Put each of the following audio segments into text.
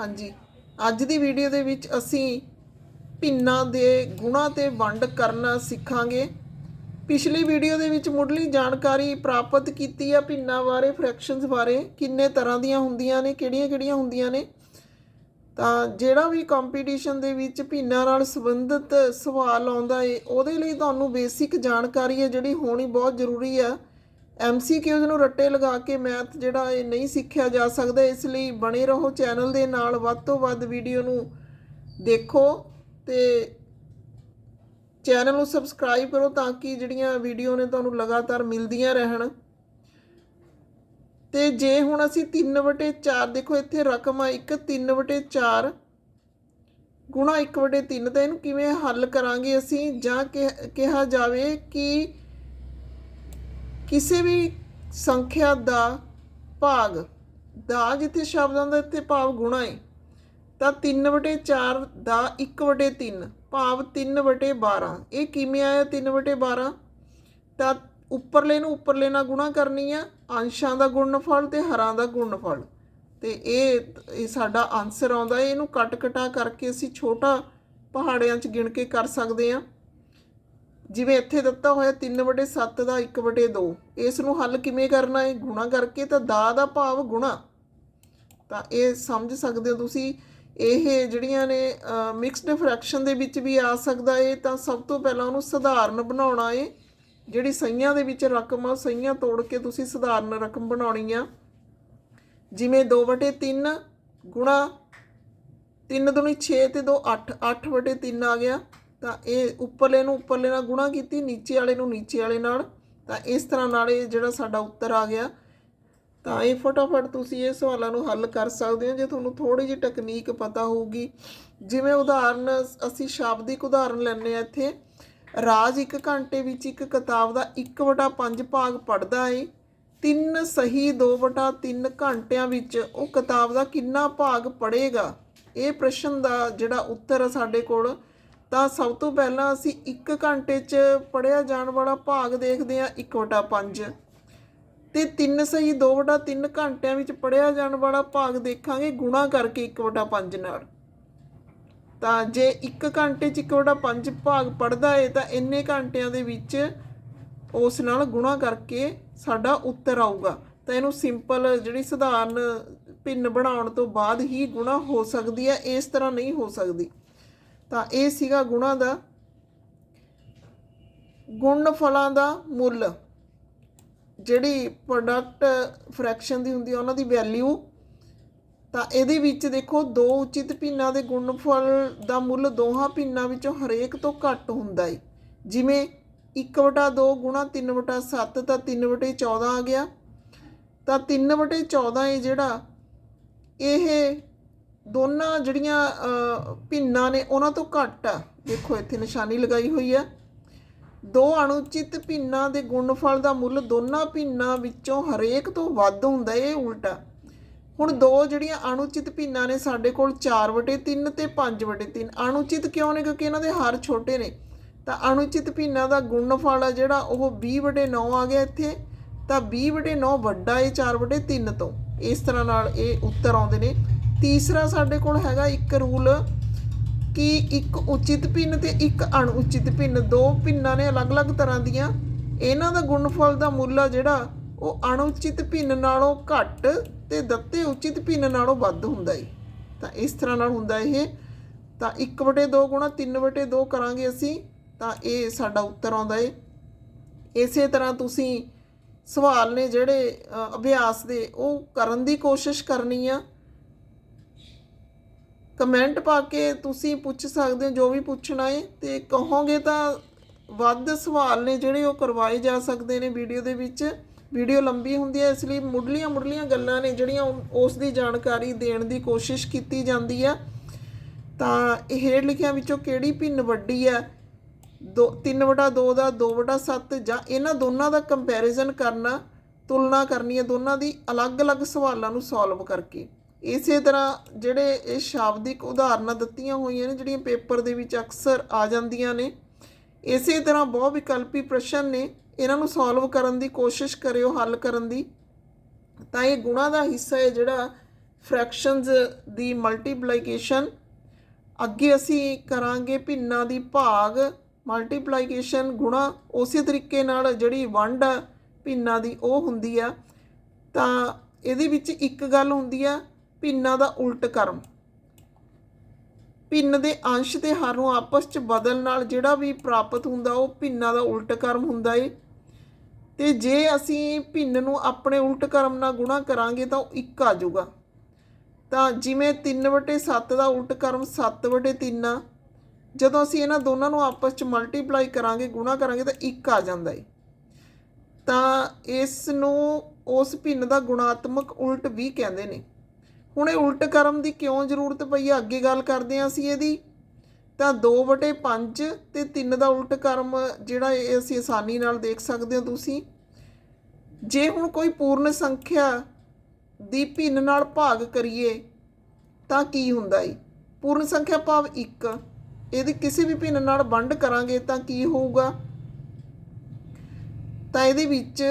ਹਾਂਜੀ। ਅੱਜ ਦੀ ਵੀਡੀਓ ਦੇ ਵਿੱਚ ਅਸੀਂ ਭਿੰਨਾਂ ਦੇ ਗੁਣਾ ਤੇ ਵੰਡ ਕਰਨਾ ਸਿੱਖਾਂਗੇ। ਪਿਛਲੀ ਵੀਡੀਓ ਦੇ ਵਿੱਚ ਮੁੱਢਲੀ ਜਾਣਕਾਰੀ ਪ੍ਰਾਪਤ ਕੀਤੀ ਆ ਭਿੰਨਾਂ ਬਾਰੇ ਫ੍ਰੈਕਸ਼ਨਸ ਬਾਰੇ, ਕਿੰਨੇ ਤਰ੍ਹਾਂ ਦੀਆਂ ਹੁੰਦੀਆਂ ਨੇ ਕਿਹੜੀਆਂ-ਕਿਹੜੀਆਂ ਹੁੰਦੀਆਂ ਨੇ। ਤਾਂ ਜਿਹੜਾ ਵੀ ਕੰਪੀਟੀਸ਼ਨ ਦੇ ਵਿੱਚ ਭਿੰਨਾਂ ਨਾਲ ਸੰਬੰਧਿਤ ਸਵਾਲ ਆਉਂਦਾ ਏ, ਉਹਦੇ ਲਈ ਤੁਹਾਨੂੰ ਬੇਸਿਕ ਜਾਣਕਾਰੀ ਹੈ ਜਿਹੜੀ ਹੋਣੀ ਬਹੁਤ ਜ਼ਰੂਰੀ ਆ। ਐਮਸੀਕਿਊਜ਼ ਨੂੰ ਰੱਟੇ ਲਗਾ ਕੇ ਮੈਥ ਜਿਹੜਾ ਇਹ ਨਹੀਂ ਸਿੱਖਿਆ ਜਾ ਸਕਦਾ, ਇਸ ਲਈ ਬਣੇ ਰਹੋ ਚੈਨਲ ਦੇ ਨਾਲ, ਵੱਧ ਤੋਂ ਵੱਧ ਵੀਡੀਓ ਨੂੰ ਦੇਖੋ ਤੇ ਚੈਨਲ ਨੂੰ ਸਬਸਕ੍ਰਾਈਬ ਕਰੋ ਤਾਂ ਕਿ ਜਿਹੜੀਆਂ ਵੀਡੀਓ ਨੇ ਤੁਹਾਨੂੰ ਲਗਾਤਾਰ ਮਿਲਦੀਆਂ ਰਹਿਣ। ਤੇ ਜੇ ਹੁਣ ਅਸੀਂ 3/4 ਦੇਖੋ ਇੱਥੇ ਰਕਮ ਆ ਇੱਕ 3/4 ਗੁਣਾ 1/3 ਤਾਂ ਇਹਨੂੰ ਕਿਵੇਂ ਹੱਲ ਕਰਾਂਗੇ ਅਸੀਂ ਜਾਂ ਕਿ- ਕਿਹਾ ਜਾਵੇ ਕਿ ਕਿਸੇ ਵੀ ਸੰਖਿਆ ਦਾ ਭਾਗ ਦਾ ਜਿੱਥੇ ਸ਼ਬਦਾਂ ਦਾ ਇੱਥੇ ਭਾਵ ਗੁਣਾ ਹੈ ਤਾਂ 3/4 ਦਾ 1/3 ਭਾਵ 3/12 ਇਹ ਕਿਵੇਂ ਆਇਆ 3/12 ਤਾਂ ਉੱਪਰਲੇ ਨੂੰ ਉੱਪਰਲੇ ਨਾਲ ਗੁਣਾ ਕਰਨੀ ਆ, ਅੰਸ਼ਾਂ ਦਾ ਗੁਣਨਫਲ ਤੇ ਹਰਾਂ ਦਾ ਗੁਣਨਫਲ। ਤੇ ਇਹ ਇਹ ਸਾਡਾ ਆਨਸਰ ਆਉਂਦਾ, ਇਹਨੂੰ ਕੱਟ ਕਟਾ ਕਰਕੇ ਅਸੀਂ ਛੋਟਾ ਪਹਾੜਿਆਂ 'ਚ ਗਿਣ ਕੇ ਕਰ ਸਕਦੇ ਹਾਂ ਜਿਵੇਂ ਇੱਥੇ ਦਿੱਤਾ ਹੋਇਆ 3/7 ਦਾ 1/2 ਇਸ ਨੂੰ ਹੱਲ ਕਿਵੇਂ ਕਰਨਾ ਹੈ ਗੁਣਾ ਕਰਕੇ ਤਾਂ ਦਾ ਦਾ ਭਾਵ ਗੁਣਾ। ਤਾਂ ਇਹ ਸਮਝ ਸਕਦੇ ਹੋ ਤੁਸੀਂ। ਇਹ ਜਿਹੜੀਆਂ ਨੇ ਮਿਕਸਡ ਫ੍ਰੈਕਸ਼ਨ ਦੇ ਵਿੱਚ ਵੀ ਆ ਸਕਦਾ ਏ, ਤਾਂ ਸਭ ਤੋਂ ਪਹਿਲਾਂ ਉਹਨੂੰ ਸਧਾਰਨ ਬਣਾਉਣਾ ਏ। ਜਿਹੜੀ ਸਈਆਂ ਦੇ ਵਿੱਚ ਰਕਮ ਆ ਸਈਆਂ ਤੋੜ ਕੇ ਤੁਸੀਂ ਸਧਾਰਨ ਰਕਮ ਬਣਾਉਣੀ ਆ। ਜਿਵੇਂ 2/3 ਗੁਣਾ 3 ਦੁਨੀ 6 ਤੇ 2 8 8/3 ਆ ਗਿਆ। ਤਾਂ ਇਹ ਉੱਪਰਲੇ ਨੂੰ ਉੱਪਰਲੇ ਨਾਲ ਗੁਣਾ ਕੀਤੀ, ਨੀਚੇ ਵਾਲੇ ਨੂੰ ਨੀਚੇ ਵਾਲੇ ਨਾਲ। ਤਾਂ ਇਸ ਤਰ੍ਹਾਂ ਨਾਲ ਇਹ ਜਿਹੜਾ ਸਾਡਾ ਉੱਤਰ ਆ ਗਿਆ। ਤਾਂ ਇਹ ਫਟਾਫਟ ਤੁਸੀਂ ਇਹ ਸਵਾਲਾਂ ਨੂੰ ਹੱਲ ਕਰ ਸਕਦੇ ਹੋ। ਜੇ ਤੁਹਾਨੂੰ ਥੋੜੀ ਜਿਹੀ ਟੈਕਨੀਕ ਪਤਾ ਹੋਊਗੀ, ਜਿਵੇਂ ਉਦਾਹਰਨ ਅਸੀਂ ਸ਼ਾਬਦਿਕ ਉਦਾਹਰਨ ਲੈਣੇ ਆ ਇੱਥੇ। ਰਾਜ ਇੱਕ ਘੰਟੇ ਵਿੱਚ ਇੱਕ ਕਿਤਾਬ ਦਾ 1/5 ਭਾਗ ਪੜ੍ਹਦਾ ਏ। ਤਿੰਨ ਸਹੀ 2/3 ਘੰਟਿਆਂ ਵਿੱਚ ਉਹ ਕਿਤਾਬ ਦਾ ਕਿੰਨਾ ਭਾਗ ਪੜ੍ਹੇਗਾ? ਇਹ ਪ੍ਰਸ਼ਨ ਦਾ ਜਿਹੜਾ ਉੱਤਰ ਆ ਸਾਡੇ ਕੋਲ ਤਾਂ ਸਭ ਤੋਂ ਪਹਿਲਾਂ ਅਸੀਂ 1 ਘੰਟੇ 'ਚ ਪੜ੍ਹਿਆ ਜਾਣ ਵਾਲਾ ਭਾਗ ਦੇਖਦੇ ਹਾਂ 1/5 ਤੇ 3 ਸਹੀ 2/3 ਘੰਟਿਆਂ ਵਿੱਚ ਪੜਿਆ ਜਾਣ ਵਾਲਾ ਭਾਗ ਦੇਖਾਂਗੇ, ਗੁਣਾ ਕਰਕੇ 1/5 ਨਾਲ। ਤਾਂ ਜੇ 1 ਘੰਟੇ 'ਚ 1/5 ਭਾਗ ਪੜਦਾ ਹੈ ਤਾਂ ਇੰਨੇ ਘੰਟਿਆਂ ਦੇ ਵਿੱਚ ਉਸ ਨਾਲ ਗੁਣਾ ਕਰਕੇ ਸਾਡਾ ਉੱਤਰ ਆਊਗਾ। ਤਾਂ ਇਹਨੂੰ ਸਿੰਪਲ ਜਿਹੜੀ ਸਧਾਰਨ ਭਿੰਨ ਬਣਾਉਣ ਤੋਂ ਬਾਅਦ ਹੀ ਗੁਣਾ ਹੋ ਸਕਦੀ ਹੈ, ਇਸ ਤਰ੍ਹਾਂ ਨਹੀਂ ਹੋ ਸਕਦੀ। ਤਾਂ ਇਹ ਸੀਗਾ ਗੁਣਾ ਦਾ ਗੁਣ ਫਲਾਂ ਦਾ ਮੁੱਲ। ਜਿਹੜੀ ਪ੍ਰੋਡਕਟ ਫ੍ਰੈਕਸ਼ਨ ਦੀ ਹੁੰਦੀ ਹੈ ਉਹਨਾਂ ਦੀ ਵੈਲਿਊ ਤਾਂ ਇਹਦੇ ਵਿੱਚ ਦੇਖੋ, ਦੋ ਉਚਿਤ ਭਿੰਨਾਂ ਦੇ ਗੁਣਫਲ ਦਾ ਮੁੱਲ ਦੋਹਾਂ ਭਿੰਨਾਂ ਵਿੱਚੋਂ ਹਰੇਕ ਤੋਂ ਘੱਟ ਹੁੰਦਾ ਹੈ ਜਿਵੇਂ 1/2 ਗੁਣਾ 3/7 ਤਾਂ 3/14 ਆ ਗਿਆ। ਤਾਂ 3/14 ਇਹ ਜਿਹੜਾ, ਇਹ ਦੋਨਾਂ ਜਿਹੜੀਆਂ ਭਿੰਨਾਂ ਨੇ ਉਹਨਾਂ ਤੋਂ ਘੱਟ ਆ। ਦੇਖੋ, ਇੱਥੇ ਨਿਸ਼ਾਨੀ ਲਗਾਈ ਹੋਈ ਆ। ਦੋ ਅਣਉਚਿਤ ਭਿੰਨਾਂ ਦੇ ਗੁਣਫਲ ਦਾ ਮੁੱਲ ਦੋਨਾਂ ਭਿੰਨਾਂ ਵਿੱਚੋਂ ਹਰੇਕ ਤੋਂ ਵੱਧ ਹੁੰਦਾ ਇਹ ਉਲਟਾ। ਹੁਣ ਦੋ ਜਿਹੜੀਆਂ ਅਣਉਚਿਤ ਭਿੰਨਾਂ ਨੇ ਸਾਡੇ ਕੋਲ 4/3 ਤੇ 5/3 ਅਣਉਚਿਤ ਕਿਉਂ ਨੇ? ਕਿਉਂਕਿ ਇਹਨਾਂ ਦੇ ਹਰ ਛੋਟੇ ਨੇ। ਤਾਂ ਅਣਉਚਿਤ ਭਿੰਨਾਂ ਦਾ ਗੁਣਫਲ ਆ ਜਿਹੜਾ, ਉਹ 20/9 ਆ ਗਿਆ ਇੱਥੇ। ਤਾਂ 20/9 ਵੱਡਾ ਹੈ 4/3 ਤੋਂ। ਇਸ ਤਰ੍ਹਾਂ ਨਾਲ ਇਹ ਉੱਤਰ ਆਉਂਦੇ ਨੇ। ਤੀਸਰਾ ਸਾਡੇ ਕੋਲ ਹੈਗਾ ਇੱਕ ਰੂਲ ਕਿ ਇੱਕ ਉਚਿਤ ਭਿੰਨ ਤੇ ਇੱਕ ਅਣਉਚਿਤ ਭਿੰਨ ਦੋ ਭਿੰਨਾਂ ਨੇ ਅਲੱਗ-ਅਲੱਗ ਤਰ੍ਹਾਂ ਦੀਆਂ। ਇਹਨਾਂ ਦਾ ਗੁਣਫਲ ਦਾ ਮੁੱਲ ਆ ਜਿਹੜਾ, ਉਹ ਅਣਉਚਿਤ ਭਿੰਨ ਨਾਲੋਂ ਘੱਟ ਤੇ ਦਿੱਤੇ ਉਚਿਤ ਭਿੰਨ ਨਾਲੋਂ ਵੱਧ ਹੁੰਦਾ ਏ। ਤਾਂ ਇਸ ਤਰ੍ਹਾਂ ਨਾਲ ਹੁੰਦਾ ਇਹ। ਤਾਂ 1/2 ਗੁਣਾ 3/2 ਕਰਾਂਗੇ ਅਸੀਂ, ਤਾਂ ਇਹ ਸਾਡਾ ਉੱਤਰ ਆਉਂਦਾ ਏ। ਇਸੇ ਤਰ੍ਹਾਂ ਤੁਸੀਂ ਸਵਾਲ ਨੇ ਜਿਹੜੇ ਅਭਿਆਸ ਦੇ, ਉਹ ਕਰਨ ਦੀ ਕੋਸ਼ਿਸ਼ ਕਰਨੀ ਆ। ਕਮੈਂਟ ਪਾ ਕੇ ਤੁਸੀਂ ਪੁੱਛ ਸਕਦੇ ਹੋ, ਜੋ ਵੀ ਪੁੱਛਣਾ ਹੈ ਤੇ ਕਹੋਗੇ ਤਾਂ ਵੱਧ ਸਵਾਲ ਨੇ ਜਿਹੜੇ ਉਹ ਕਰਵਾਏ ਜਾ ਸਕਦੇ ਨੇ ਵੀਡੀਓ ਦੇ ਵਿੱਚ। ਵੀਡੀਓ ਲੰਬੀ ਹੁੰਦੀ ਹੈ, ਇਸ ਲਈ ਮੁੱਢਲੀਆਂ ਮੁੱਢਲੀਆਂ ਗੱਲਾਂ ਨੇ ਜਿਹੜੀਆਂ ਉਸ ਦੀ ਜਾਣਕਾਰੀ ਦੇਣ ਦੀ ਕੋਸ਼ਿਸ਼ ਕੀਤੀ ਜਾਂਦੀ ਹੈ ਤਾਂ ਇਹ ਹੇਠ ਲਿਖਿਆਂ ਵਿੱਚੋਂ ਕਿਹੜੀ ਭਿੰਨ ਵੱਡੀ ਹੈ? 3/2 ਦਾ 2/7 ਜਾਂ ਇਹਨਾਂ ਦੋਨਾਂ ਦਾ ਕੰਪੈਰੀਜ਼ਨ ਕਰਨਾ, ਤੁਲਨਾ ਕਰਨੀ ਹੈ, ਦੋਨਾਂ ਦੀ ਅਲੱਗ-ਅਲੱਗ ਸਵਾਲਾਂ ਨੂੰ ਸੋਲਵ ਕਰਕੇ। ਇਸੇ ਤਰ੍ਹਾਂ ਜਿਹੜੇ ਇਹ ਸ਼ਾਬਦਿਕ ਉਦਾਹਰਨਾਂ ਦਿੱਤੀਆਂ ਹੋਈਆਂ ਨੇ, ਜਿਹੜੀਆਂ ਪੇਪਰ ਦੇ ਵਿੱਚ ਅਕਸਰ ਆ ਜਾਂਦੀਆਂ ਨੇ, ਇਸੇ ਤਰ੍ਹਾਂ ਬਹੁ ਵਿਕਲਪੀ ਪ੍ਰਸ਼ਨ ਨੇ, ਇਹਨਾਂ ਨੂੰ ਸੋਲਵ ਕਰਨ ਦੀ ਕੋਸ਼ਿਸ਼ ਕਰਿਓ, ਹੱਲ ਕਰਨ ਦੀ। ਤਾਂ ਇਹ ਗੁਣਾ ਦਾ ਹਿੱਸਾ ਹੈ ਜਿਹੜਾ ਫ੍ਰੈਕਸ਼ਨਸ ਦੀ ਮਲਟੀਪਲੀਕੇਸ਼ਨ ਅੱਗੇ ਅਸੀਂ ਕਰਾਂਗੇ ਭਿੰਨਾਂ ਦੀ ਭਾਗ। ਮਲਟੀਪਲੀਕੇਸ਼ਨ ਗੁਣਾ ਉਸੇ ਤਰੀਕੇ ਨਾਲ ਜਿਹੜੀ ਵੰਡ ਆ ਭਿੰਨਾਂ ਦੀ ਉਹ ਹੁੰਦੀ ਆ। ਤਾਂ ਇਹਦੇ ਵਿੱਚ ਇੱਕ ਗੱਲ ਹੁੰਦੀ ਆ ਭਿੰਨਾਂ ਦਾ ਉਲਟ ਕਰਮ। ਭਿੰਨ ਦੇ ਅੰਸ਼ ਤੇ ਹਰ ਨੂੰ ਆਪਸ ਚ ਬਦਲ ਨਾਲ ਜਿਹੜਾ ਵੀ ਪ੍ਰਾਪਤ ਹੁੰਦਾ, ਉਹ ਭਿੰਨਾਂ ਦਾ ਉਲਟ ਕਰਮ ਹੁੰਦਾ ਏ। ਤੇ ਜੇ ਅਸੀਂ ਭਿੰਨ ਨੂੰ ਆਪਣੇ ਉਲਟ ਕਰਮ ਨਾਲ ਗੁਣਾ ਕਰਾਂਗੇ, ਤਾਂ ਉਹ 1 ਆ ਜਾਊਗਾ। ਤਾਂ ਜਿਵੇਂ 3/7 ਦਾ ਉਲਟ ਕਰਮ 7/3 ਆ, ਜਦੋਂ ਅਸੀਂ ਇਹਨਾਂ ਦੋਨਾਂ ਨੂੰ ਆਪਸ ਚ ਮਲਟੀਪਲਾਈ ਕਰਾਂਗੇ, ਗੁਣਾ ਕਰਾਂਗੇ, ਤਾਂ 1 ਆ ਜਾਂਦਾ ਏ। ਤਾਂ ਇਸ ਨੂੰ ਉਸ ਭਿੰਨ ਦਾ ਗੁਣਾਤਮਕ ਉਲਟ ਵੀ ਕਹਿੰਦੇ ਨੇ। ਹੁਣ ਇਹ ਉਲਟ ਕਰਮ ਦੀ ਕਿਉਂ ਜ਼ਰੂਰਤ ਪਈ ਆ? ਅੱਗੇ ਗੱਲ ਕਰਦੇ ਹਾਂ ਅਸੀਂ ਇਹਦੀ। ਤਾਂ 2/5 ਤੇ 3 ਦਾ ਉਲਟ ਕਰਮ ਜਿਹੜਾ ਇਹ ਅਸੀਂ ਆਸਾਨੀ ਨਾਲ ਦੇਖ ਸਕਦੇ ਹੋ ਤੁਸੀਂ। ਜੇ ਹੁਣ ਕੋਈ ਪੂਰਨ ਸੰਖਿਆ ਦੀ ਭਿੰਨ ਨਾਲ ਭਾਗ ਕਰੀਏ, ਤਾਂ ਕੀ ਹੁੰਦਾ ਏ ਪੂਰਨ ਸੰਖਿਆ ਭਾਵ 1 ਇਹਦੀ ਕਿਸੇ ਵੀ ਭਿੰਨ ਨਾਲ ਵੰਡ ਕਰਾਂਗੇ ਤਾਂ ਕੀ ਹੋਊਗਾ? ਤਾਂ ਇਹਦੇ ਵਿੱਚ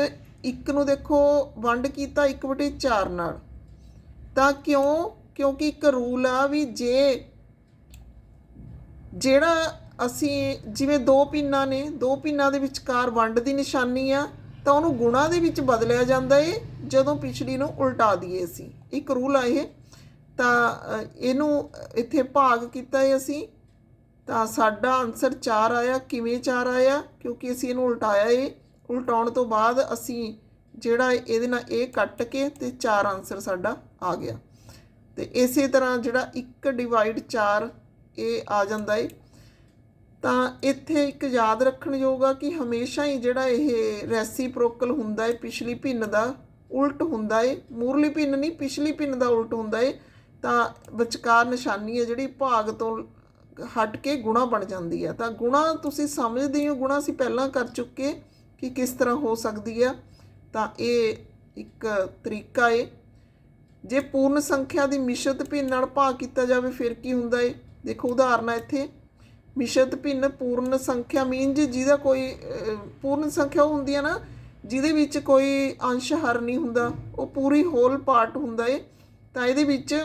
ਇੱਕ ਨੂੰ ਦੇਖੋ, ਵੰਡ ਕੀਤਾ 1/4 ਨਾਲ। ਤਾਂ ਕਿਉਂ? ਕਿਉਂਕਿ ਇੱਕ ਰੂਲ ਆ ਵੀ ਜੇ ਜਿਹੜਾ ਅਸੀਂ ਜਿਵੇਂ ਦੋ ਪਿੰਨਾਂ ਨੇ, ਦੋ ਪਿੰਨਾਂ ਦੇ ਵਿਚਕਾਰ ਵੰਡ ਦੀ ਨਿਸ਼ਾਨੀ ਆ, ਤਾਂ ਉਹਨੂੰ ਗੁਣਾ ਦੇ ਵਿੱਚ ਬਦਲਿਆ ਜਾਂਦਾ ਏ, ਜਦੋਂ ਪਿਛਲੀ ਨੂੰ ਉਲਟਾ ਦਈਏ ਅਸੀਂ। ਇੱਕ ਰੂਲ ਆ ਇਹ। ਤਾਂ ਇਹਨੂੰ ਇੱਥੇ ਭਾਗ ਕੀਤਾ ਏ ਅਸੀਂ। ਤਾਂ ਸਾਡਾ ਆਨਸਰ 4 ਆਇਆ, ਕਿਵੇਂ 4 ਆਇਆ? ਕਿਉਂਕਿ ਅਸੀਂ ਇਹਨੂੰ ਉਲਟਾਇਆ ਏ। ਉਲਟਾਉਣ ਤੋਂ ਬਾਅਦ ਅਸੀਂ ਜਿਹੜਾ ਇਹਦੇ ਨਾਲ ਇਹ ਕੱਟ ਕੇ ਤੇ 4 ਆਨਸਰ ਸਾਡਾ ਆ ਗਿਆ। ਤੇ ਇਸੇ ਤਰ੍ਹਾਂ ਜਿਹੜਾ 1 ਡਿਵਾਈਡ 4 ਇਹ ਆ ਜਾਂਦਾ ਏ, ਤਾਂ ਇੱਥੇ ਇੱਕ ਯਾਦ ਰੱਖਣ ਯੋਗ ਆ ਕਿ ਹਮੇਸ਼ਾ ਹੀ ਜਿਹੜਾ ਇਹ ਰੈਸੀਪ੍ਰੋਕਲ ਹੁੰਦਾ ਏ, ਪਿਛਲੀ ਭਿੰਨ ਦਾ ਉਲਟ ਹੁੰਦਾ ਏ, ਮੂਰਲੀ ਭਿੰਨ ਨਹੀਂ, ਪਿਛਲੀ ਭਿੰਨ ਦਾ ਉਲਟ ਹੁੰਦਾ ਏ, ਤਾਂ ਵਿਚਕਾਰ ਨਿਸ਼ਾਨੀ ਹੈ ਜਿਹੜੀ ਭਾਗ ਤੋਂ ਹਟ ਕੇ ਗੁਣਾ ਬਣ ਜਾਂਦੀ ਹੈ ਤਾਂ ਗੁਣਾ ਤੁਸੀਂ ਸਮਝਦੇ ਹੋ, ਗੁਣਾ ਅਸੀਂ ਪਹਿਲਾਂ ਕਰ ਚੁੱਕੇ ਕਿ ਕਿਸ ਤਰ੍ਹਾਂ ਹੋ ਸਕਦੀ ਆ। ਤਾਂ ਇਹ ਇੱਕ ਤਰੀਕਾ ਏ ਜੇ ਪੂਰਨ ਸੰਖਿਆ ਦੀ ਮਿਸ਼ਰਤ ਭਿੰਨ ਨਾਲ ਭਾਗ ਕੀਤਾ ਜਾਵੇ, ਫਿਰ ਕੀ ਹੁੰਦਾ ਏ? ਦੇਖੋ ਉਦਾਹਰਨ ਹੈ ਇੱਥੇ। ਮਿਸ਼ਰਤ ਭਿੰਨ ਪੂਰਨ ਸੰਖਿਆ ਮੀਨਜ ਜਿਹਦਾ ਕੋਈ ਪੂਰਨ ਸੰਖਿਆ ਉਹ ਹੁੰਦੀ ਹੈ ਨਾ, ਜਿਹਦੇ ਵਿੱਚ ਕੋਈ ਅੰਸ਼ ਹਰ ਨਹੀਂ ਹੁੰਦਾ, ਉਹ ਪੂਰੀ ਹੋਲ ਪਾਰਟ ਹੁੰਦਾ ਏ। ਤਾਂ ਇਹਦੇ ਵਿੱਚ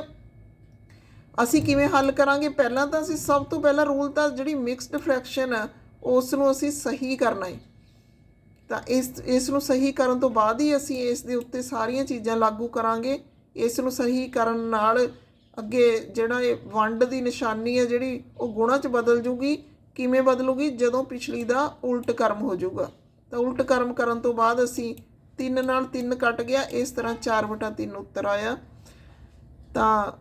ਅਸੀਂ ਕਿਵੇਂ ਹੱਲ ਕਰਾਂਗੇ? ਪਹਿਲਾਂ ਤਾਂ ਅਸੀਂ ਸਭ ਤੋਂ ਪਹਿਲਾਂ ਰੂਲ ਤਾਂ ਜਿਹੜੀ ਮਿਕਸਡ ਫ੍ਰੈਕਸ਼ਨ ਹੈ ਉਸ ਨੂੰ ਅਸੀਂ ਸਹੀ ਕਰਨਾ ਹੈ ਤਾਂ ਇਸ ਇਸ ਨੂੰ ਸਹੀ ਕਰਨ ਤੋਂ ਬਾਅਦ ਹੀ ਅਸੀਂ ਇਸ ਦੇ ਉੱਤੇ ਸਾਰੀਆਂ ਚੀਜ਼ਾਂ ਲਾਗੂ ਕਰਾਂਗੇ। ਇਸ ਨੂੰ ਸਹੀ ਕਰਨ ਨਾਲ ਅੱਗੇ ਜਿਹੜਾ ਇਹ ਵੰਡ ਦੀ ਨਿਸ਼ਾਨੀ ਹੈ ਜਿਹੜੀ ਉਹ ਗੁਣਾ 'ਚ ਬਦਲ ਜੂਗੀ, ਕਿਵੇਂ ਬਦਲੂਗੀ? ਜਦੋਂ ਪਿਛਲੀ ਦਾ ਉਲਟ ਕਰਮ ਹੋ ਜਾਊਗਾ। ਤਾਂ ਉਲਟ ਕਰਮ ਕਰਨ ਤੋਂ ਬਾਅਦ ਅਸੀਂ 3 ਨਾਲ 3 ਕੱਟ ਗਿਆ, ਇਸ ਤਰ੍ਹਾਂ 4/3 ਉੱਤਰ ਆਇਆ। ਤਾਂ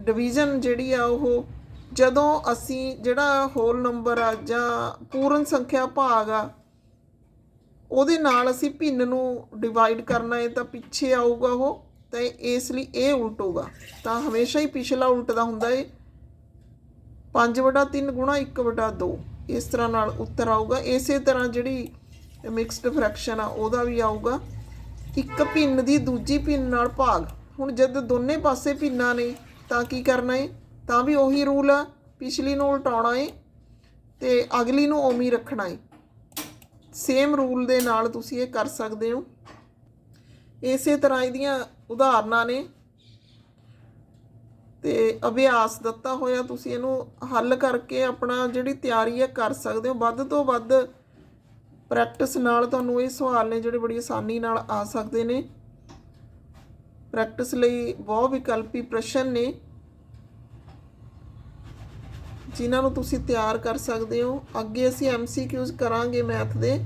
ਡਿਵੀਜ਼ਨ ਜਿਹੜੀ ਆ ਉਹ ਜਦੋਂ ਅਸੀਂ ਜਿਹੜਾ ਹੋਲ ਨੰਬਰ ਆ ਜਾਂ ਪੂਰਨ ਸੰਖਿਆ ਭਾਗ ਆ, ਉਹਦੇ ਨਾਲ ਅਸੀਂ ਭਿੰਨ ਨੂੰ ਡਿਵਾਈਡ ਕਰਨਾ ਹੈ ਤਾਂ ਪਿੱਛੇ ਆਊਗਾ ਉਹ। ਤਾਂ ਇਸ ਲਈ ਇਹ ਉਲਟ ਹੋਊਗਾ। ਤਾਂ ਹਮੇਸ਼ਾ ਹੀ ਪਿਛਲਾ ਉਲਟਦਾ ਹੁੰਦਾ ਹੈ 5/3 ਗੁਣਾ 1/2 ਇਸ ਤਰ੍ਹਾਂ ਨਾਲ ਉੱਤਰ ਆਊਗਾ। ਇਸੇ ਤਰ੍ਹਾਂ ਜਿਹੜੀ ਮਿਕਸਡ ਫ੍ਰੈਕਸ਼ਨ ਆ, ਉਹਦਾ ਵੀ ਆਊਗਾ। ਇੱਕ ਭਿੰਨ ਦੀ ਦੂਜੀ ਭਿੰਨ ਨਾਲ ਭਾਗ। ਹੁਣ ਜਦ ਦੋਨੇ ਪਾਸੇ ਭਿੰਨਾਂ ਨੇ, ਤਾਂ ਕੀ ਕਰਨਾ ਏ? ਤਾਂ ਵੀ ਉਹੀ ਰੂਲ ਆ। ਪਿਛਲੀ ਨੂੰ ਉਲਟਾਉਣਾ ਏ ਤੇ ਅਗਲੀ ਨੂੰ ਉਵੇਂ ਰੱਖਣਾ ਏ। ਸੇਮ ਰੂਲ ਦੇ ਨਾਲ ਤੁਸੀਂ ਇਹ ਕਰ ਸਕਦੇ ਹੋ। ਇਸੇ ਤਰ੍ਹਾਂ ਇਹਦੀਆਂ ਉਦਾਹਰਨਾਂ ਨੇ। ਤੇ ਅਭਿਆਸ ਦਿੱਤਾ ਹੋਇਆ ਤੁਸੀਂ ਇਹਨੂੰ ਹੱਲ ਕਰਕੇ ਆਪਣਾ ਜਿਹੜੀ ਤਿਆਰੀ ਹੈ ਕਰ ਸਕਦੇ ਹੋ। ਵੱਧ ਤੋਂ ਵੱਧ ਪ੍ਰੈਕਟਿਸ ਨਾਲ ਤੁਹਾਨੂੰ ਇਹ ਸਵਾਲ ਨੇ ਜਿਹੜੇ ਬੜੀ ਆਸਾਨੀ ਨਾਲ ਆ ਸਕਦੇ ਨੇ। ਪ੍ਰੈਕਟਿਸ ਲਈ ਬਹੁ ਵਿਕਲਪੀ ਪ੍ਰਸ਼ਨ ਨੇ। ਜਿਨ੍ਹਾਂ ਨੂੰ ਤੁਸੀਂ ਤਿਆਰ ਕਰ ਸਕਦੇ ਹੋ। ਅੱਗੇ ਅਸੀਂ ਐਮਸੀਕਿਊਜ਼ ਕਰਾਂਗੇ ਮੈਥ ਦੇ।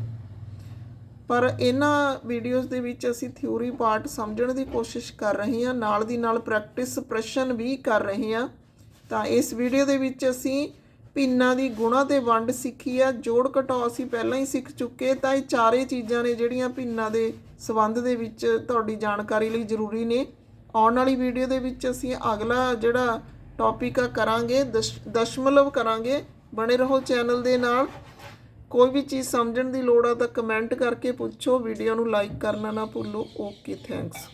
ਪਰ ਇਹਨਾਂ ਵੀਡੀਓਜ਼ ਦੇ ਵਿੱਚ ਅਸੀਂ ਥਿਊਰੀ ਪਾਰਟ ਸਮਝਣ ਦੀ ਕੋਸ਼ਿਸ਼ ਕਰ ਰਹੇ ਹਾਂ, ਨਾਲ ਦੀ ਨਾਲ ਪ੍ਰੈਕਟਿਸ ਪ੍ਰਸ਼ਨ ਵੀ ਕਰ ਰਹੇ ਹਾਂ। ਤਾਂ ਇਸ ਵੀਡੀਓ ਦੇ ਵਿੱਚ ਅਸੀਂ ਭਿੰਨਾਂ ਦੀ ਗੁਣਾ ਤੇ ਵੰਡ ਸਿੱਖੀ ਆ, ਜੋੜ ਘਟਾਓ ਅਸੀਂ ਪਹਿਲਾਂ ਹੀ ਸਿੱਖ ਚੁੱਕੇ, ਤਾਂ ਇਹ ਚਾਰੇ ਚੀਜ਼ਾਂ ਨੇ ਜਿਹੜੀਆਂ ਭਿੰਨਾਂ ਦੇ ਸਬੰਧ ਦੇ ਵਿੱਚ ਤੁਹਾਡੀ ਜਾਣਕਾਰੀ ਲਈ ਜ਼ਰੂਰੀ ਨੇ। ਆਉਣ ਵਾਲੀ ਵੀਡੀਓ ਦੇ ਵਿੱਚ ਅਸੀਂ ਅਗਲਾ ਜਿਹੜਾ ਟੌਪਿਕ ਆ ਕਰਾਂਗੇ, ਦਸ਼- ਦਸ਼ਮਲਵ ਕਰਾਂਗੇ। ਬਣੇ ਰਹੋ ਚੈਨਲ ਦੇ ਨਾਲ। ਕੋਈ ਵੀ ਚੀਜ਼ ਸਮਝਣ ਦੀ ਲੋੜ ਆ ਤਾਂ ਕਮੈਂਟ ਕਰਕੇ ਪੁੱਛੋ ਵੀਡੀਓ ਨੂੰ ਲਾਈਕ ਕਰਨਾ ਨਾ ਭੁੱਲੋ। Okay thanks